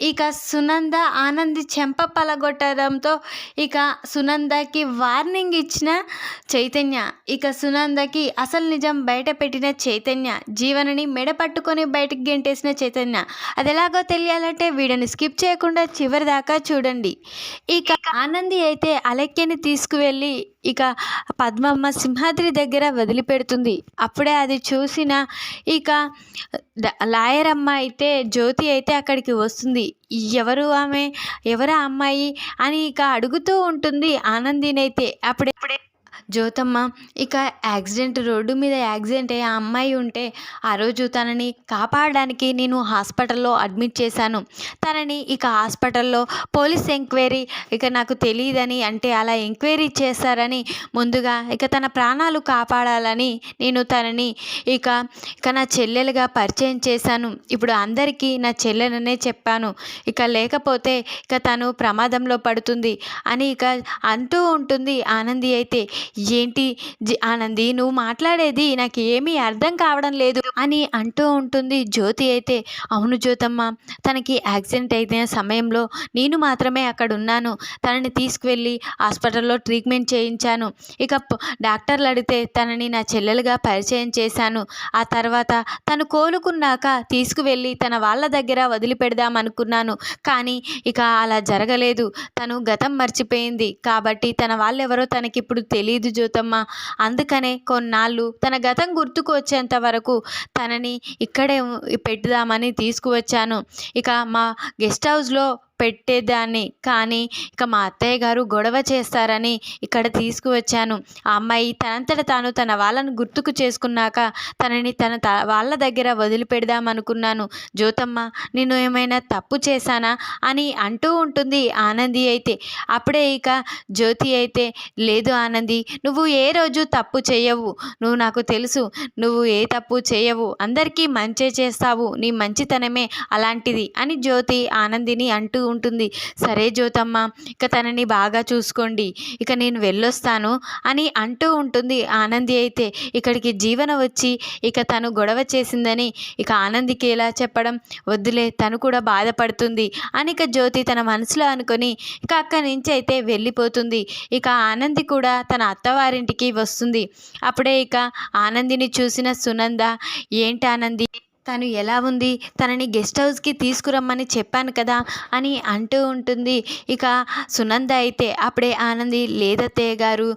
ఇక సునంద ఆనంది చెంప పలగొట్టడంతో ఇక సునందకి వార్నింగ్ ఇచ్చిన చైతన్య. ఇక సునందకి అసలు నిజం బయట పెట్టిన చైతన్య జీవనని మెడ పట్టుకొని బయటకు గెంటేసిన చైతన్య. అది ఎలాగో తెలియాలంటే వీడియోని స్కిప్ చేయకుండా చివరి దాకా చూడండి. ఇక ఆనంది అయితే అలెక్యని తీసుకువెళ్ళి ఇక పద్మమ్మ సింహాద్రి దగ్గర వదిలిపెడుతుంది. అప్పుడే అది చూసిన ఇక లాయర్ అమ్మ అయితే జ్యోతి అయితే అక్కడికి వస్తుంది. ఎవరు ఆమె? ఎవరా అమ్మాయి? అని ఇక అడుగుతూ ఉంటుంది ఆనందినైతే. అప్పుడే జ్యోతమ్మ ఇక యాక్సిడెంట్ రోడ్డు మీద యాక్సిడెంట్ అయ్యి ఆ అమ్మాయి ఉంటే ఆ రోజు తనని కాపాడడానికి నేను హాస్పిటల్లో అడ్మిట్ చేశాను. తనని ఇక హాస్పిటల్లో పోలీస్ ఎంక్వైరీ ఇక నాకు తెలియదని అంటే అలా ఎంక్వైరీ చేస్తారని ముందుగా ఇక తన ప్రాణాలు కాపాడాలని నేను తనని ఇక ఇక నా చెల్లెలుగా పరిచయం చేశాను. ఇప్పుడు అందరికీ నా చెల్లెలనే చెప్పాను. ఇక లేకపోతే ఇక తను ప్రమాదంలో పడుతుంది అని ఇక అంటూ ఉంటుంది ఆనంది అయితే. ఏంటి? ఆనంది నువ్వు మాట్లాడేది నాకు ఏమీ అర్థం కావడం లేదు అని అంటూ ఉంటుంది జ్యోతి అయితే. అవును జ్యోతమ్మ తనకి యాక్సిడెంట్ అయిన సమయంలో నేను మాత్రమే అక్కడ ఉన్నాను తనని తీసుకువెళ్ళి హాస్పిటల్లో ట్రీట్మెంట్ చేయించాను. ఇక డాక్టర్లు అడిగితే తనని నా చెల్లెలుగా పరిచయం చేశాను. ఆ తర్వాత తను కోలుకున్నాక తీసుకువెళ్ళి తన వాళ్ళ దగ్గర వదిలిపెడదాం అనుకున్నాను కానీ ఇక అలా జరగలేదు. తను గతం మర్చిపోయింది. కాబట్టి తన వాళ్ళెవరో తనకిప్పుడు తెలియదు జ్యోతమ్మ. అందుకనే కొన్నాళ్ళు తన గతం గుర్తుకొచ్చేంత వరకు తనని ఇక్కడే పెట్టుదామని తీసుకువచ్చాను. ఇక మా గెస్ట్ హౌస్లో పెట్టేదాన్ని. కానీ ఇక మా అత్తయ్య గారు గొడవ చేస్తారని ఇక్కడ తీసుకువచ్చాను. ఆ అమ్మాయి తనంతట తాను తన వాళ్ళను గుర్తుకు చేసుకున్నాక తనని తన త వాళ్ళ దగ్గర వదిలిపెడదాం అనుకున్నాను. జ్యోతమ్మ నేను ఏమైనా తప్పు చేశానా? అని అంటూ ఉంటుంది ఆనంది అయితే. అప్పుడే ఇక జ్యోతి అయితే లేదు ఆనంది నువ్వు ఏ రోజు తప్పు చేయవు. నువ్వు నాకు తెలుసు నువ్వు ఏ తప్పు చేయవు. అందరికీ మంచే చేస్తావు. నీ మంచితనమే అలాంటిది అని జ్యోతి ఆనందిని అంటూ ఉంటుంది. సరే జ్యోతమ్మ ఇక తనని బాగా చూసుకోండి. ఇక నేను వెళ్ళొస్తాను అని అంటూ ఉంటుంది ఆనంది అయితే. ఇక్కడికి జీవన వచ్చి ఇక తను గొడవ చేసిందని ఇక ఆనందికి ఎలా చెప్పడం? వద్దులే తను కూడా బాధపడుతుంది అని ఇక జ్యోతి తన మనసులో అనుకొని ఇక అక్కడి నుంచి అయితే వెళ్ళిపోతుంది. ఇక ఆనంది కూడా తన అత్తవారింటికి వస్తుంది. అప్పుడే ఇక ఆనందిని చూసిన సునంద ఏంటి ఆనంది? తను ఎలా ఉంది? తనని గెస్ట్ హౌస్కి తీసుకురమ్మని చెప్పాను కదా అని అంటూ ఉంటుంది. ఇక సునంద అయితే అప్పుడే ఆనంది లేదత్తయ్య గారు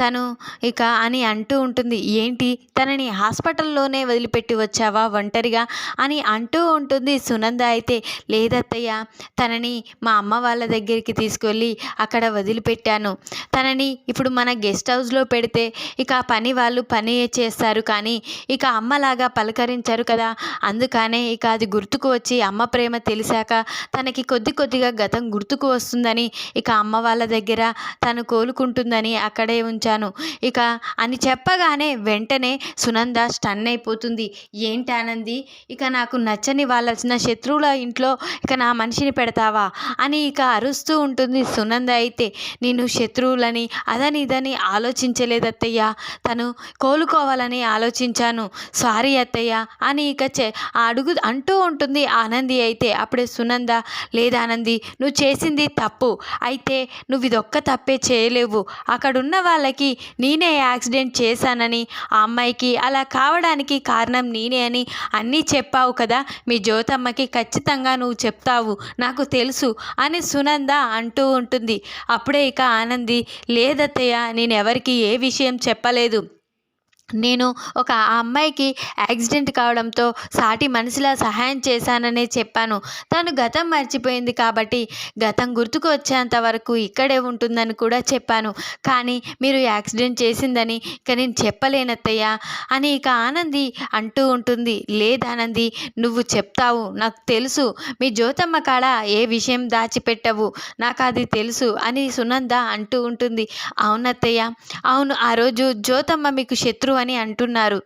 తను ఇక అని అంటూ ఉంటుంది. ఏంటి? తనని హాస్పిటల్లోనే వదిలిపెట్టి వచ్చావా ఒంటరిగా? అని అంటూ ఉంటుంది సునంద అయితే. లేదత్తయ్య తనని మా అమ్మ వాళ్ళ దగ్గరికి తీసుకెళ్ళి అక్కడ వదిలిపెట్టాను. తనని ఇప్పుడు మన గెస్ట్ హౌస్లో పెడితే ఇక పని వాళ్ళు పని చేస్తారు కానీ ఇక అమ్మలాగా పలకరించారు కదా అందుకనే ఇక అది గుర్తుకు వచ్చి అమ్మ ప్రేమ తెలిసాక తనకి కొద్ది కొద్దిగా గతం గుర్తుకు వస్తుందని ఇక అమ్మ వాళ్ళ దగ్గర తను కోలుకుంటుందని అక్కడే ఉంచాను. ఇక అని చెప్పగానే వెంటనే సునంద స్టన్ అయిపోతుంది. ఏంటి ఆనంది? ఇక నాకు నచ్చని వాళ్ళ నా శత్రువుల ఇంట్లో ఇక నా మనిషిని పెడతావా? అని ఇక అరుస్తూ ఉంటుంది సునంద అయితే. నేను శత్రువులని అదని ఇదని ఆలోచించలేదు అత్తయ్య తను కోలుకోవాలని ఆలోచించాను. సారీ అత్తయ్య అని ఇక ఆ అడుగు అంటూ ఉంటుంది ఆనంది అయితే అప్పుడే సునంద లేదా ఆనంది నువ్వు చేసింది తప్పు. అయితే నువ్వు ఇదొక్క తప్పే చేయలేవు. అక్కడున్న వాళ్ళకి నేనే యాక్సిడెంట్ చేశానని ఆ అమ్మాయికి అలా కావడానికి కారణం నేనే అని అన్నీ చెప్పావు కదా. మీ జ్యోతమ్మకి ఖచ్చితంగా నువ్వు చెప్తావు. నాకు తెలుసు అని సునంద అంటూ ఉంటుంది. అప్పుడే ఇక ఆనంది లేదత్తయ్య నేను ఎవరికి ఏ విషయం చెప్పలేదు. నేను ఒక ఆ అమ్మాయికి యాక్సిడెంట్ కావడంతో సాటి మనిషిలా సహాయం చేశాననే చెప్పాను. తను గతం మర్చిపోయింది కాబట్టి గతం గుర్తుకు వచ్చేంత వరకు ఇక్కడే ఉంటుందని కూడా చెప్పాను. కానీ మీరు యాక్సిడెంట్ చేసిందని ఇక నేను చెప్పలేనత్తయ్య అని ఇక ఆనంది అంటూ ఉంటుంది. లేదానంది నువ్వు చెప్తావు నాకు తెలుసు. మీ జ్యోతమ్మ కాడ ఏ విషయం దాచిపెట్టవు నాకు అది తెలుసు అని సునంద అంటూ ఉంటుంది. అవునత్తయ్య అవును ఆ రోజు జ్యోతమ్మ మీకు శత్రువు అని అంటున్నారు.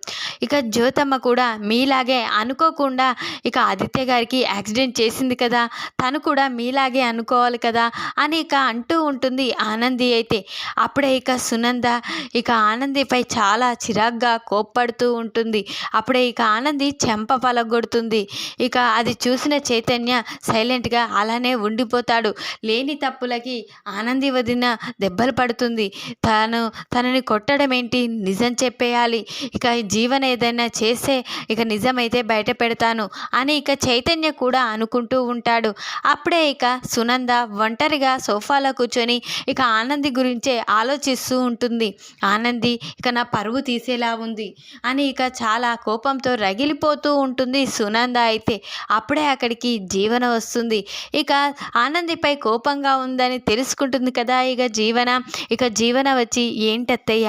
ఇక జ్యోతమ్మ కూడా మీలాగే అనుకోకుండా ఇక ఆదిత్య గారికి యాక్సిడెంట్ చేసింది కదా తను కూడా మీలాగే అనుకోవాలి కదా అని ఇక అంటూ ఉంటుంది ఆనంది అయితే. అప్పుడే ఇక సునంద ఇక ఆనందిపై చాలా చిరాగ్గా కోప్పడుతూ ఉంటుంది. అప్పుడే ఇక ఆనంది చెంప పలగొడుతుంది. ఇక అది చూసిన చైతన్య సైలెంట్గా అలానే ఉండిపోతాడు. లేని తప్పులకి ఆనంది వదిన దెబ్బలు పడుతుంది. తను తనని కొట్టడం ఏంటి నిజం చెప్పే చేయాలి. ఇక జీవన ఏదైనా చేస్తే ఇక నిజమైతే బయట పెడతాను అని ఇక చైతన్య కూడా అనుకుంటూ ఉంటాడు. అప్పుడే ఇక సునంద ఒంటరిగా సోఫాలో కూర్చొని ఇక ఆనంది గురించే ఆలోచిస్తూ ఉంటుంది. ఆనంది ఇక నా పరువు తీసేలా ఉంది అని ఇక చాలా కోపంతో రగిలిపోతూ ఉంటుంది సునంద అయితే. అప్పుడే అక్కడికి జీవన వస్తుంది. ఇక ఆనందిపై కోపంగా ఉందని తెలుసుకుంటుంది కదా ఇక జీవన. ఇక జీవన వచ్చి ఏంటత్తయ్య?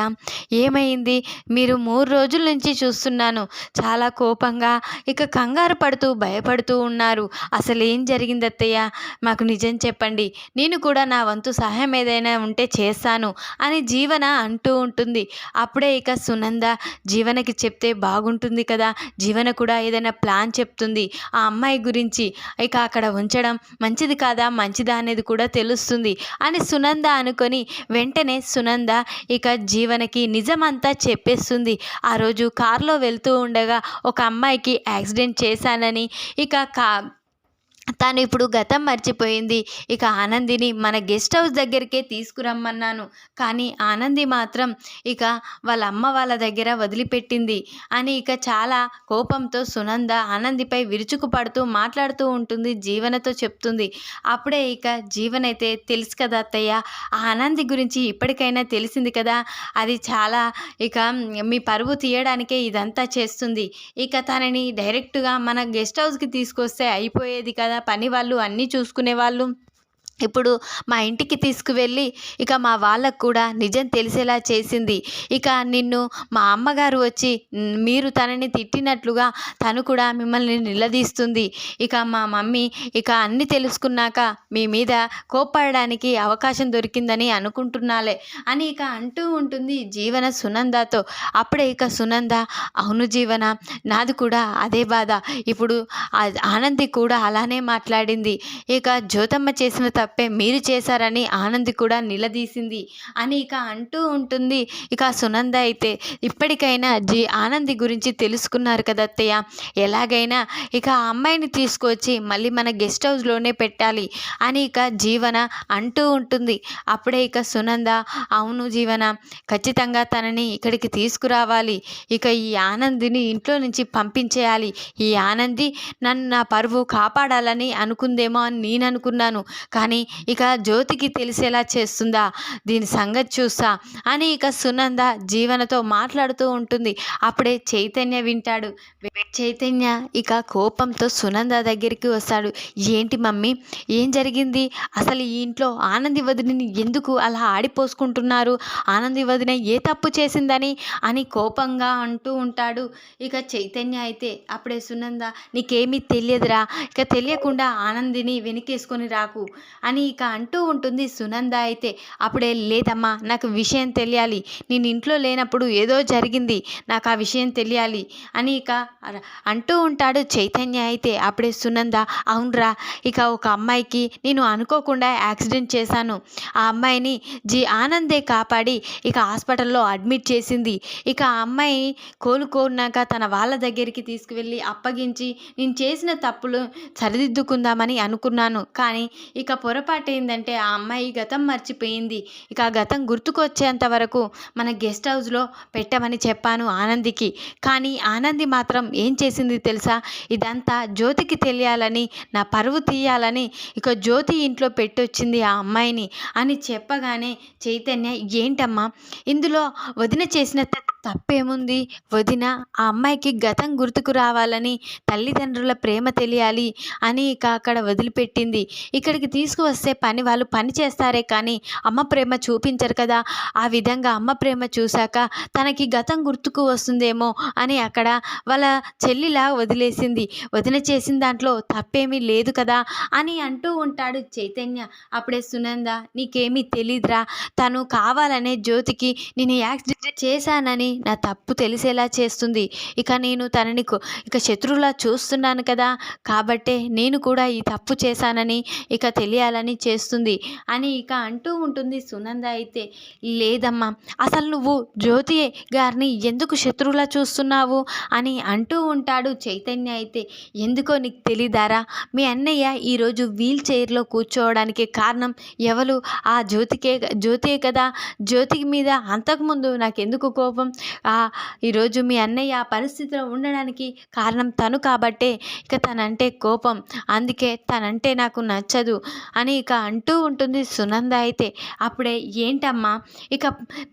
ఏమైంది? మీరు మూడు రోజుల నుంచి చూస్తున్నాను. చాలా కోపంగా ఇక కంగారు పడుతూ భయపడుతూ ఉన్నారు. అసలు ఏం జరిగింది అత్తయ్య మాకు నిజం చెప్పండి. నేను కూడా నా వంతు సహాయం ఏదైనా ఉంటే చేస్తాను అని జీవన అంటూ ఉంటుంది. అప్పుడే ఇక సునంద జీవనకి చెప్తే బాగుంటుంది కదా? జీవన కూడా ఏదైనా ప్లాన్ చెప్తుంది. ఆ అమ్మాయి గురించి ఇక అక్కడ ఉంచడం మంచిది కాదా? మంచిదా అనేది కూడా తెలుస్తుంది అని సునంద అనుకొని వెంటనే సునంద ఇక జీవనకి నిజమంతా చెప్పేస్తుంది ఆ రోజు కారులో వెళ్తూ ఉండగా ఒక అమ్మాయికి యాక్సిడెంట్ చేశానని. ఇక కా తను ఇప్పుడు గతం మర్చిపోయింది. ఇక ఆనందిని మన గెస్ట్ హౌస్ దగ్గరికే తీసుకురమ్మన్నాను. కానీ ఆనంది మాత్రం ఇక వాళ్ళ అమ్మ వాళ్ళ దగ్గర వదిలిపెట్టింది అని ఇక చాలా కోపంతో సునంద ఆనందిపై విరుచుకుపడుతూ మాట్లాడుతూ ఉంటుంది జీవనతో చెప్తుంది. అప్పుడే ఇక జీవనైతే తెలుసు కదా అత్తయ్య. ఆ ఆనంది గురించి ఇప్పటికైనా తెలిసింది కదా? అది చాలా ఇక మీ పరువు తీయడానికే ఇదంతా చేస్తుంది. ఇక తనని డైరెక్ట్గా మన గెస్ట్ హౌస్కి తీసుకొస్తే అయిపోయేది కదా పని వాళ్ళు అన్నీ చూసుకునే వాళ్ళు ఇప్పుడు మా ఇంటికి తీసుకువెళ్ళి ఇక మా వాళ్ళకు కూడా నిజం తెలిసేలా చేసింది. ఇక నిన్ను మా అమ్మగారు వచ్చి మీరు తనని తిట్టినట్లుగా తను కూడా మిమ్మల్ని నిలదీస్తుంది. ఇక మా మమ్మీ ఇక అన్ని తెలుసుకున్నాక మీ మీద కోప్పడడానికి అవకాశం దొరికిందని అనుకుంటున్నాలే అని ఇక అంటూ ఉంటుంది జీవన సునందతో. అప్పుడే ఇక సునంద అవును జీవన నాది కూడా అదే బాధ. ఇప్పుడు ఆనంది కూడా అలానే మాట్లాడింది. ఇక జ్యోతమ్మ చేసిన తప్పే మీరు చేశారని ఆనంది కూడా నిలదీసింది. అని ఇక అంటూ ఉంటుంది ఇక సునంద అయితే ఇప్పటికైనా జీ ఆనంది గురించి తెలుసుకున్నారు కదా అత్తయ్య. ఎలాగైనా ఇక ఆ అమ్మాయిని తీసుకొచ్చి మళ్ళీ మన గెస్ట్ హౌస్లోనే పెట్టాలి. అని ఇక జీవన అంటూ ఉంటుంది. అప్పుడే ఇక సునంద అవును జీవన ఖచ్చితంగా తనని ఇక్కడికి తీసుకురావాలి. ఇక ఈ ఆనందిని ఇంట్లో నుంచి పంపించేయాలి. ఈ ఆనంది నన్ను నా పరువు కాపాడాలని అనుకుందేమో అని నేను అనుకున్నాను. కానీ ఇక జ్యోతికి తెలిసేలా చేస్తుందా? దీని సంగతి చూస్తా అని ఇక సునంద జీవనతో మాట్లాడుతూ ఉంటుంది. అప్పుడే చైతన్య వింటాడు. చైతన్య ఇక కోపంతో సునంద దగ్గరికి వస్తాడు. ఏంటి మమ్మీ ఏం జరిగింది? అసలు ఈ ఇంట్లో ఆనంది వదిలిని ఎందుకు అలా ఆడిపోసుకుంటున్నారు? ఆనంది వదిన ఏ తప్పు చేసిందని? అని కోపంగా అంటూ ఉంటాడు. ఇక చైతన్య అయితే అప్పుడే సునంద నీకేమీ తెలియదురా. ఇక తెలియకుండా ఆనందిని వెనకేసుకొని రాకు. అని ఇక అంటూ ఉంటుంది సునంద అయితే. అప్పుడే లేదమ్మా నాకు విషయం తెలియాలి. నేను ఇంట్లో లేనప్పుడు ఏదో జరిగింది నాకు ఆ విషయం తెలియాలి అని ఇక అంటూ ఉంటాడు చైతన్య అయితే. అప్పుడే సునంద అవునరా ఇక ఒక అమ్మాయికి నేను అనుకోకుండా యాక్సిడెంట్ చేశాను. ఆ అమ్మాయిని జీ ఆనందే కాపాడి ఇక హాస్పిటల్లో అడ్మిట్ చేసింది. ఇక ఆ అమ్మాయి కోలుకున్నాక తన వాళ్ళ దగ్గరికి తీసుకువెళ్ళి అప్పగించి నేను చేసిన తప్పులు సరిదిద్దుకుందామని అనుకున్నాను. కానీ ఇక పొరపాటు ఏంటంటే ఆ అమ్మాయి గతం మర్చిపోయింది. ఇక ఆ గతం గుర్తుకొచ్చేంత వరకు మన గెస్ట్ హౌస్లో పెట్టమని చెప్పాను ఆనందికి. కానీ ఆనంది మాత్రం ఏం చేసింది తెలుసా? ఇదంతా జ్యోతికి తెలియాలని నా పరువు తీయాలని ఇక జ్యోతి ఇంట్లో పెట్టొచ్చింది ఆ అమ్మాయిని అని చెప్పగానే చైతన్య ఏంటమ్మా? ఇందులో వదిన చేసిన త- తప్పేముంది? వదిన ఆ అమ్మాయికి గతం గుర్తుకు రావాలని తల్లిదండ్రుల ప్రేమ తెలియాలి అని ఇక అక్కడ వదిలిపెట్టింది. ఇక్కడికి తీసుకువస్తే పని వాళ్ళు పని చేస్తారే కానీ అమ్మ ప్రేమ చూపించరు కదా. ఆ విధంగా అమ్మ ప్రేమ చూశాక తనకి గతం గుర్తుకు వస్తుందేమో అని అక్కడ వాళ్ళ చెల్లిలా వదిలేసింది. వదిన చేసిన దాంట్లో తప్పేమీ లేదు కదా అని అంటూ ఉంటాడు చైతన్య. అప్పుడే సునంద నీకేమీ తెలీదురా. తను కావాలనే జ్యోతికి నేను యాక్సిడెంట్ చేశానని నా తప్పు తెలిసేలా చేస్తుంది. ఇక నేను తనని ఇక శత్రువులా చూస్తున్నాను కదా. కాబట్టే నేను కూడా ఈ తప్పు చేశానని ఇక తెలియాలని చేస్తుంది అని ఇక అంటూ ఉంటుంది సునంద అయితే. లేదమ్మా అసలు నువ్వు జ్యోతి గారిని ఎందుకు శత్రువులా చూస్తున్నావు అని అంటూ ఉంటాడు చైతన్య అయితే. ఎందుకో నీకు తెలీదారా? మీ అన్నయ్య ఈరోజు వీల్ చైర్లో కూర్చోవడానికి కారణం ఎవరు? ఆ జ్యోతికే జ్యోతే కదా. జ్యోతి మీద అంతకుముందు నాకెందుకు కోపం? ఈరోజు మీ అన్నయ్య ఆ పరిస్థితిలో ఉండడానికి కారణం తను కాబట్టే. ఇక తనంటే కోపం. అందుకే తనంటే నాకు నచ్చదు అని ఇక అంటూ ఉంటుంది సునంద అయితే. అప్పుడే ఏంటమ్మా? ఇక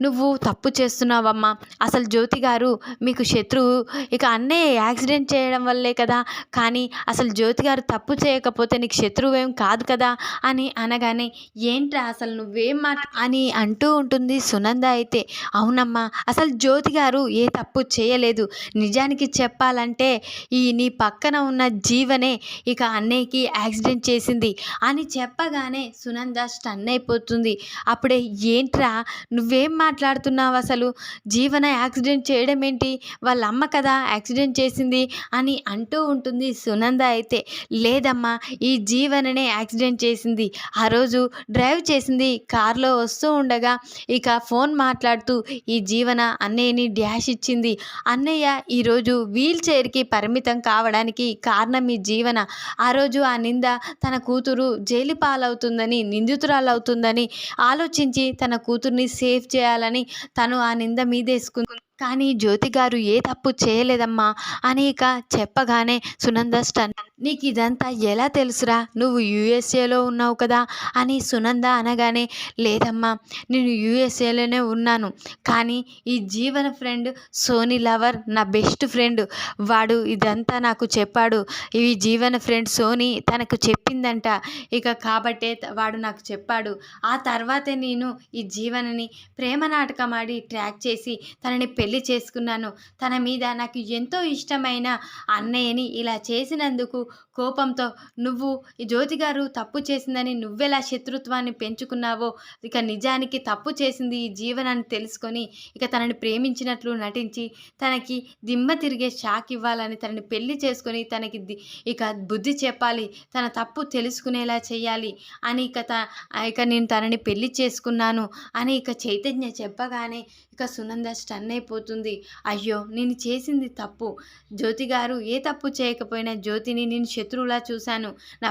నువ్వు తప్పు చేస్తున్నావమ్మా. అసలు జ్యోతి గారు మీకు శత్రువు. ఇక అన్నయ్య యాక్సిడెంట్ చేయడం వల్లే కదా. కానీ అసలు జ్యోతి గారు తప్పు చేయకపోతే నీకు శత్రువు ఏం కాదు కదా అని అనగానే ఏంట్రా అసలు నువ్వేం మాట అని అంటూ ఉంటుంది సునంద అయితే. అవునమ్మా. అసలు జ్యోతి గారు ఏ తప్పు చేయలేదు. నిజానికి చెప్పాలంటే ఈ నీ పక్కన ఉన్న జీవనే ఇక అన్నయ్యకి యాక్సిడెంట్ చేసింది అని చెప్పగానే సునంద స్టన్ అయిపోతుంది. అప్పుడే ఏంట్రా నువ్వేం మాట్లాడుతున్నావు అసలు? జీవన యాక్సిడెంట్ చేయడం ఏంటి? వాళ్ళ అమ్మ కదా యాక్సిడెంట్ చేసింది అని అంటూ ఉంటుంది సునంద అయితే. లేదమ్మా ఈ జీవననే యాక్సిడెంట్ చేసింది. ఆ రోజు డ్రైవ్ చేసింది కారులో వస్తూ ఉండగా ఇక ఫోన్ మాట్లాడుతూ ఈ జీవన అన్నయ్యని డ్యాష్ ఇచ్చింది. అన్నయ్య ఈరోజు వీల్ చైర్కి పరిమితం కావడానికి కారణం ఈ జీవన. ఆ రోజు ఆ నింద తన కూతురు జైలు పాలవుతుందని నిందితురాలవుతుందని ఆలోచించి తన కూతుర్ని సేఫ్ చేయాలని తను ఆ నింద మీదేసుకుంది. కానీ జ్యోతి గారు ఏ తప్పు చేయలేదమ్మా. అని ఇక చెప్పగానే సునంద స్టన్ నీకు ఇదంతా ఎలా తెలుసురా? నువ్వు యూఎస్ఏలో ఉన్నావు కదా? అని సునంద అనగానే లేదమ్మా నేను యూఎస్ఏలోనే ఉన్నాను. కానీ ఈ జీవన ఫ్రెండ్ సోనీ లవర్ నా బెస్ట్ ఫ్రెండ్. వాడు ఇదంతా నాకు చెప్పాడు. ఈ జీవన ఫ్రెండ్ సోనీ తనకు చెప్పిందంట. ఇక కాబట్టే వాడు నాకు చెప్పాడు. ఆ తర్వాతే నేను ఈ జీవనని ప్రేమ నాటకం ఆడి ట్రాక్ చేసి తనని పెళ్ళి చేసుకున్నాను. తన మీద నాకు ఎంతో ఇష్టమైన అన్నయ్యని ఇలా చేసినందుకు కోపంతో నువ్వు జ్యోతి గారు తప్పు చేసిందని నువ్వెలా శత్రుత్వాన్ని పెంచుకున్నావో ఇక నిజానికి తప్పు చేసింది ఈ జీవనాన్ని తెలుసుకొని ఇక తనని ప్రేమించినట్లు నటించి తనకి దిమ్మ తిరిగే షాక్ ఇవ్వాలని తనని పెళ్ళి చేసుకొని తనకి ఇక బుద్ధి చెప్పాలి తన తప్పు తెలుసుకునేలా చేయాలి అని ఇక త ఇక నేను తనని పెళ్ళి చేసుకున్నాను అని ఇక చైతన్య చెప్పగానే ఇక సునంద స్టన్ అయిపోతుంది. అయ్యో నేను చేసింది తప్పు. జ్యోతి గారు ఏ తప్పు చేయకపోయినా జ్యోతిని నేను శత్రువులా చూశాను. నా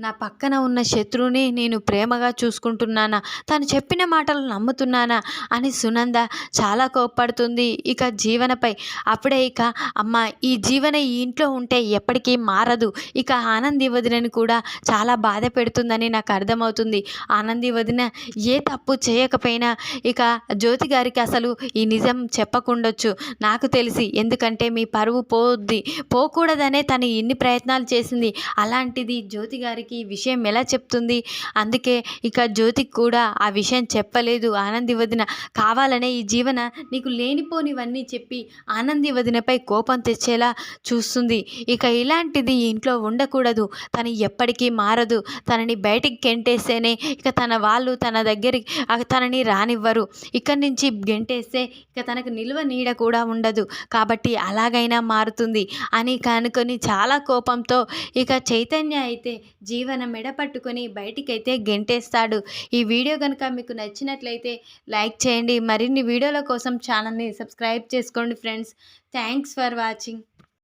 నా పక్కన ఉన్న శత్రువుని నేను ప్రేమగా చూసుకుంటున్నానా? తను చెప్పిన మాటలు నమ్ముతున్నానా? అని సునంద చాలా కోప్పడుతుంది. ఇక జీవనపై. అప్పుడే ఇక అమ్మ ఈ జీవన ఈ ఇంట్లో ఉంటే ఎప్పటికీ మారదు. ఇక ఆనంది వదినని కూడా చాలా బాధ పెడుతుందని నాకు అర్థమవుతుంది. ఆనంది వదిన ఏ తప్పు చేయకపోయినా ఇక జ్యోతి గారికి అసలు ఈ నిజం చెప్పకుండొచ్చు. నాకు తెలిసి ఎందుకంటే మీ పరువు పోద్ది పోకూడదనే తను ఇన్ని ప్రయత్నాలు చేసింది. అలాంటిది జ్యోతి గారికి ఈ విషయం ఎలా చెప్తుంది? అందుకే ఇక జ్యోతికి కూడా ఆ విషయం చెప్పలేదు. ఆనంది వదిన కావాలనే ఈ జీవన నీకు లేనిపోనివన్నీ చెప్పి ఆనంది వదినపై కోపం తెచ్చేలా చూస్తుంది. ఇక ఇలాంటిది ఇంట్లో ఉండకూడదు. తను ఎప్పటికీ మారదు. తనని బయటికి గెంటేస్తేనే ఇక తన వాళ్ళు తన దగ్గరికి తనని రానివ్వరు. ఇక్కడి నుంచి గెంటేస్తే ఇక తనకు నిల్వ నీడ కూడా ఉండదు. కాబట్టి అలాగైనా మారుతుంది. అని కనుకొని చాలా కోపంతో ఇక చైతన్య అయితే జీ జీవన మెడ పట్టుకొని బయటికైతే గెంటేస్తాడు. ఈ వీడియో కనుక మీకు నచ్చినట్లయితే లైక్ చేయండి. మరిన్ని వీడియోల కోసం ఛానల్ని సబ్స్క్రైబ్ చేసుకోండి ఫ్రెండ్స్. Thanks for watching.